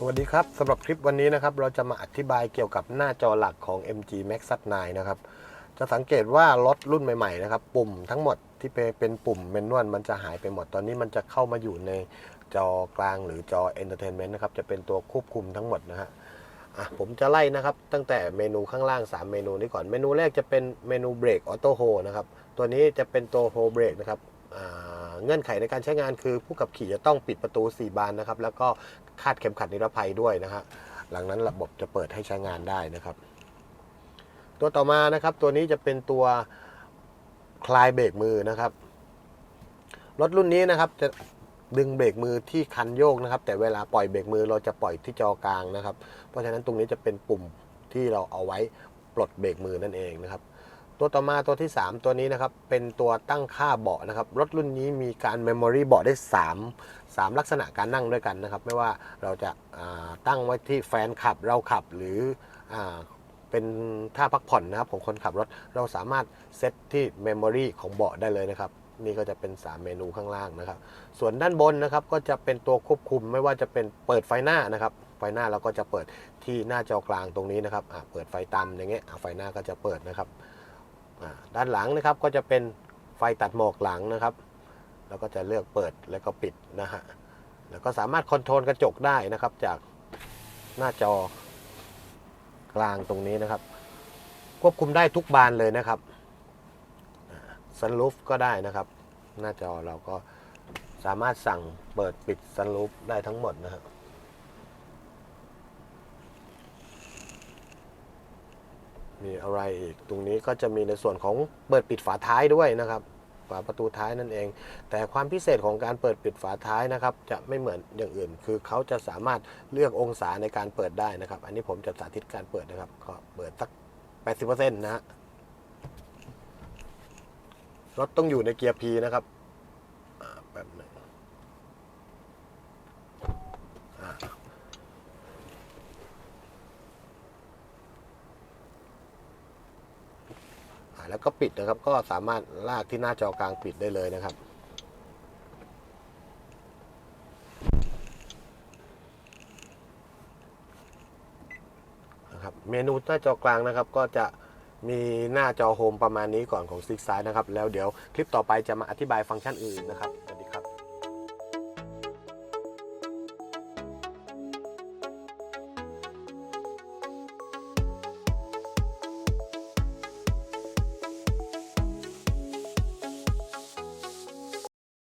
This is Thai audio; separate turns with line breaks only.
สวัสดีครับสำหรับคลิปวันนี้นะครับเราจะมาอธิบายเกี่ยวกับหน้าจอหลักของ MG Max 9นะครับจะสังเกตว่ารถรุ่นใหม่ๆนะครับปุ่มทั้งหมดที่เป็นปุ่มเมนวลมันจะหายไปหมดตอนนี้มันจะเข้ามาอยู่ในจอกลางหรือจอ Entertainment นะครับจะเป็นตัวควบคุมทั้งหมดนะฮะอะผมจะไล่นะครับตั้งแต่เมนูข้างล่าง 3 เมนูนี้ก่อนเมนูแรกจะเป็นเมนูเบรกออโต้โฮนะครับตัวนี้จะเป็นตัวโฮเบรกนะครับอ่า เงื่อนไขในการใช้งานคือผู้ขับขี่จะต้องปิดประตู 4 บานนะครับ แล้วก็คาดเข็มขัดนิรภัยด้วยนะฮะหลังนั้นระบบจะเปิดให้ใช้งานได้นะครับ ตัวต่อมานะครับ ตัวนี้จะเป็นตัวคลายเบรกมือนะครับรถรุ่นนี้นะครับจะดึงเบรกมือที่คันโยกนะครับ แต่เวลาปล่อยเบรกมือเราจะปล่อยที่จอกลางนะครับ เพราะฉะนั้นตรงนี้จะเป็นปุ่มที่เราเอาไว้ปลดเบรกมือนั่นเองนะครับ ตัวต่อมาตัวที่ 3 ตัวนี้นะครับ เป็นตัวตั้งค่าเบาะนะครับ รถรุ่นนี้มีการเมมโมรีเบาะได้ 3 3 ลักษณะการนั่งด้วยกันนะครับ ไม่ว่าเราจะาตั้งไว้ที่แฟนขับเราขับหรืออเป็นท่าพักผ่อนนะครับของคนขับรถเราสามารถเซตที่เมมโมรีของเบาะได้เลยนะครับนี่ก็จะเป็น 3 เมนูข้างล่างนะครับ ส่วนด้านบนนะครับก็จะเป็นตัวควบคุมไม่ว่าจะเป็นเปิดไฟหน้านะครับ ไฟหน้าเราก็จะเปิดที่หน้าจอกลางตรงนี้นะครับเปิดไฟต่ำอย่างเงี้ยไฟหน้าก็จะเปิดนะครับ ด้านหลังนะครับก็จะเป็นไฟตัดหมอกหลังนะครับ แล้วก็จะเลือกเปิดแล้วก็ปิดนะฮะแล้วก็สามารถคอนโทรลกระจกได้นะครับ จากหน้าจอกลางตรงนี้นะครับ ควบคุมได้ทุกบานเลยนะครับซันลูฟก็ได้นะครับ หน้าจอเราก็สามารถสั่งเปิดปิดซันลูฟได้ทั้งหมดนะครับ มีอะไรอีก ตรงนี้ก็จะมีในส่วนของเปิดปิดฝาท้ายด้วยนะครับ ฝาประตูท้ายนั่นเอง แต่ความพิเศษของการเปิดปิดฝาท้ายนะครับ จะไม่เหมือนอย่างอื่น คือเขาจะสามารถเลือกองศาในการเปิดได้นะครับ อันนี้ผมจะสาธิตการเปิดนะครับ ก็เปิดสัก 80%นะฮะ รถต้องอยู่ในเกียร์ P นะครับแบบนึงอ่าอ่า แล้วก็ปิดนะครับ ก็สามารถลากที่หน้าจอกลางปิดได้เลยนะครับ นะครับ เมนูหน้าจอกลางนะครับ ก็จะมีหน้าจอโฮมประมาณนี้ก่อนของซิกซ้ายนะครับ แล้วเดี๋ยวคลิปต่อไปจะมาอธิบายฟังก์ชันอื่นนะครับ